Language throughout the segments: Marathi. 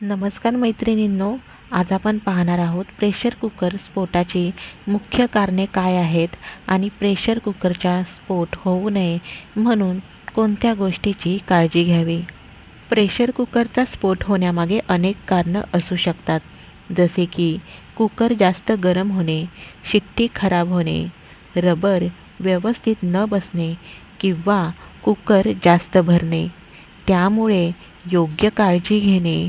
नमस्कार मैत्रिणींनो आज आपण पाहणार आहोत प्रेशर कुकर स्फोटाची मुख्य कारणे काय आहेत आणि प्रेशर कुकरचा स्फोट होऊ नये म्हणून कोणत्या गोष्टीची काळजी घ्यावी? प्रेशर कुकरचा स्फोट होण्यामागे अनेक कारणं असू शकतात जसे की कुकर जास्त गरम होणे शिट्टी खराब होणे रबर व्यवस्थित न बसणे किंवा कुकर जास्त भरणे. त्यामुळे योग्य काळजी घेणे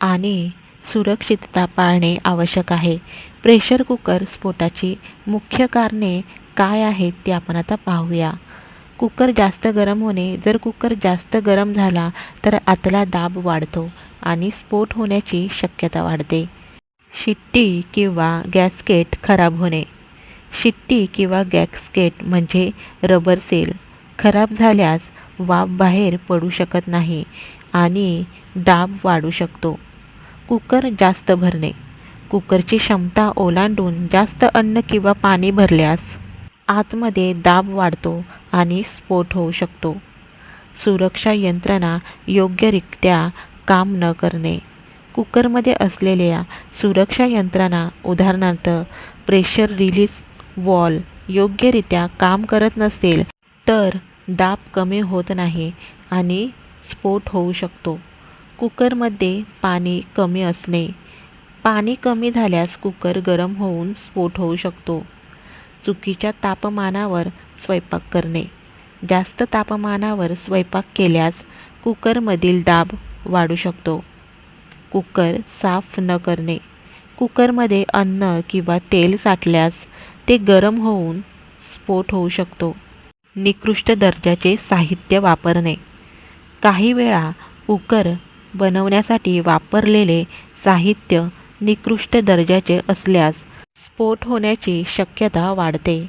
आणि सुरक्षितता पाळणे आवश्यक आहे. प्रेशर कुकर स्फोटाची मुख्य कारणे काय आहेत ते आपण आता पाहूया. कुकर जास्त गरम होणे जर कुकर जास्त गरम झाला तर आतला दाब वाढतो आणि स्फोट होण्याची शक्यता वाढते. शिट्टी किंवा गॅसकेट खराब होणे. शिट्टी किंवा गॅसकेट म्हणजे रबर सेल. खराब झाल्यास वाफ बाहेर पडू शकत नाही आणि दाब वाढू शकतो. कुकर जास्त भरणे. कुकरची क्षमता ओलांडून जास्त अन्न किंवा पाणी भरल्यास आतमध्ये दाब वाढतो आणि स्फोट होऊ शकतो. सुरक्षा यंत्रणा योग्यरित्या काम न करणे. कुकरमध्ये असलेल्या सुरक्षा यंत्रणा उदाहरणार्थ प्रेशर रिलीज वॉल योग्यरित्या काम करत नसेल तर दाब कमी होत नाही आणि स्फोट होऊ शकतो. कुकरमध्ये पाणी कमी असणे. पाणी कमी झाल्यास कुकर गरम होऊन स्फोट होऊ शकतो. चुकीच्या तापमानावर स्वयंपाक करणे. जास्त तापमानावर स्वयंपाक केल्यास कुकरमधील दाब वाढू शकतो. कुकर साफ न करणे. कुकरमध्ये अन्न किंवा तेल साठल्यास ते गरम होऊन स्फोट होऊ शकतो. निकृष्ट दर्जाचे साहित्य वापरणे. काही वेळा कुकर बनवण्यासाठी वापरलेले साहित्य निकृष्ट दर्जाचे असल्यास स्फोट होण्याची शक्यता वाढते.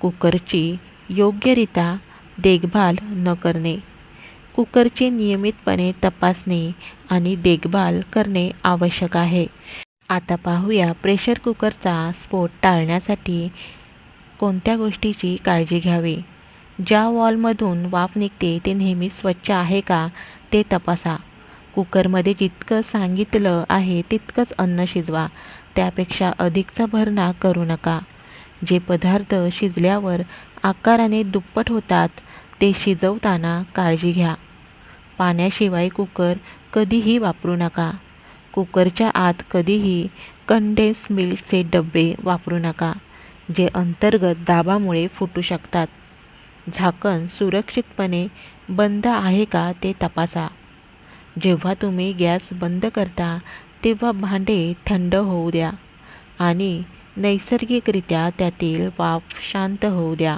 कुकरची योग्यरित्या देखभाल न करणे कुकरची नियमितपणे तपासणे आणि देखभाल करणे आवश्यक आहे. आता पाहूया प्रेशर कुकरचा स्फोट टाळण्यासाठी कोणत्या गोष्टीची काळजी घ्यावी? ज्या वॉलमधून वाफ निघते ते नेहमी स्वच्छ आहे का ते तपासा. कुकरमध्ये जितकं सांगितलं आहे तितकंच अन्न शिजवा. त्यापेक्षा अधिकचा भरणा करू नका. जे पदार्थ शिजल्यावर आकाराने दुप्पट होतात ते शिजवताना काळजी घ्या. पाण्याशिवाय कुकर कधीही वापरू नका. कुकरच्या आत कधीही कंडेन्स मिल्कचे डबे वापरू नका जे अंतर्गत दाबामुळे फुटू शकतात. झाकण सुरक्षितपणे बंद आहे का ते तपासा. जेव्हा तुम्ही गॅस बंद करता तेव्हा भांडे थंड होऊ द्या आणि नैसर्गिकरित्या त्यातील वाफ शांत होऊ द्या.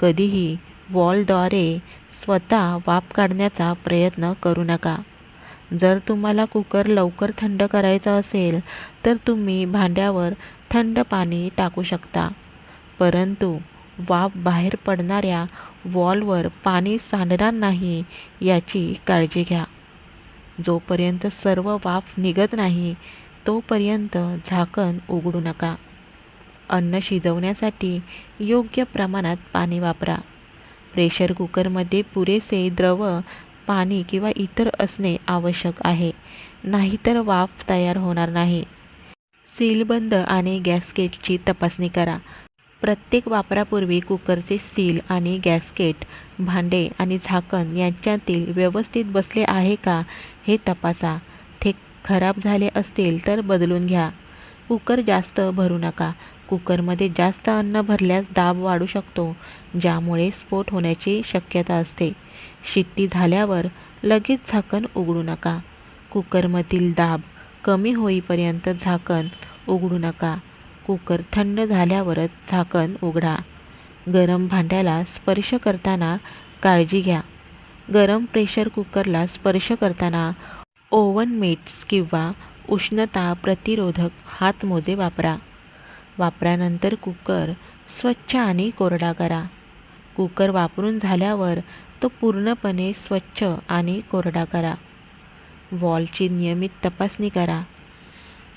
कधीही वॉलद्वारे स्वतः वाफ काढण्याचा प्रयत्न करू नका. जर तुम्हाला कुकर लवकर थंड करायचा असेल तर तुम्ही भांड्यावर थंड पाणी टाकू शकता. परंतु वाफ बाहेर पडणाऱ्या वॉलवर पाणी सांडणार नाही याची काळजी घ्या. जोपर्यंत सर्व वाफ निघत नाही तोपर्यंत झाकण उघडू नका. अन्न शिजवण्यासाठी योग्य प्रमाणात पाणी वापरा. प्रेशर कुकरमध्ये पुरेसे द्रव पाणी किंवा इतर असणे आवश्यक आहे नाहीतर वाफ तयार होणार नाही. सीलबंद आणि गॅसकेटची तपासणी करा. प्रत्येक वापरापूर्वी कुकरचे सील आणि गॅसकेट भांडे आणि झाकण यांच्यातील व्यवस्थित बसले आहे का हे तपासा. ते खराब झाले असतील तर बदलून घ्या. कुकर जास्त भरू नका. कुकरमध्ये जास्त अन्न भरल्यास दाब वाढू शकतो ज्यामुळे स्फोट होण्याची शक्यता असते. शिट्टी झाल्यावर लगेच झाकण उघडू नका. कुकरमधील दाब कमी होईपर्यंत झाकण उघडू नका. कुकर थंड झाल्यावरच झाकण उघडा. गरम भांड्याला स्पर्श करताना काळजी घ्या. गरम प्रेशर कुकरला स्पर्श करताना ओव्हन मिट्स किंवा उष्णता प्रतिरोधक हातमोजे वापरा. वापरानंतर कुकर स्वच्छ आणि कोरडा करा. कुकर वापरून झाल्यावर तो पूर्णपणे स्वच्छ आणि कोरडा करा. वॉलची नियमित तपासणी करा.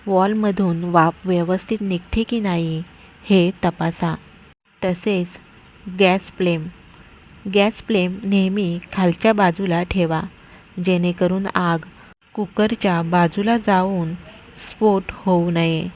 वॉलमधून वाफ व्यवस्थित निघते की नाही हे तपासा. तसेच गॅस फ्लेम. गॅस फ्लेम नेहमी खालच्या बाजूला ठेवा जेणेकरून आग कुकरच्या बाजूला जाऊन स्फोट होऊ नये.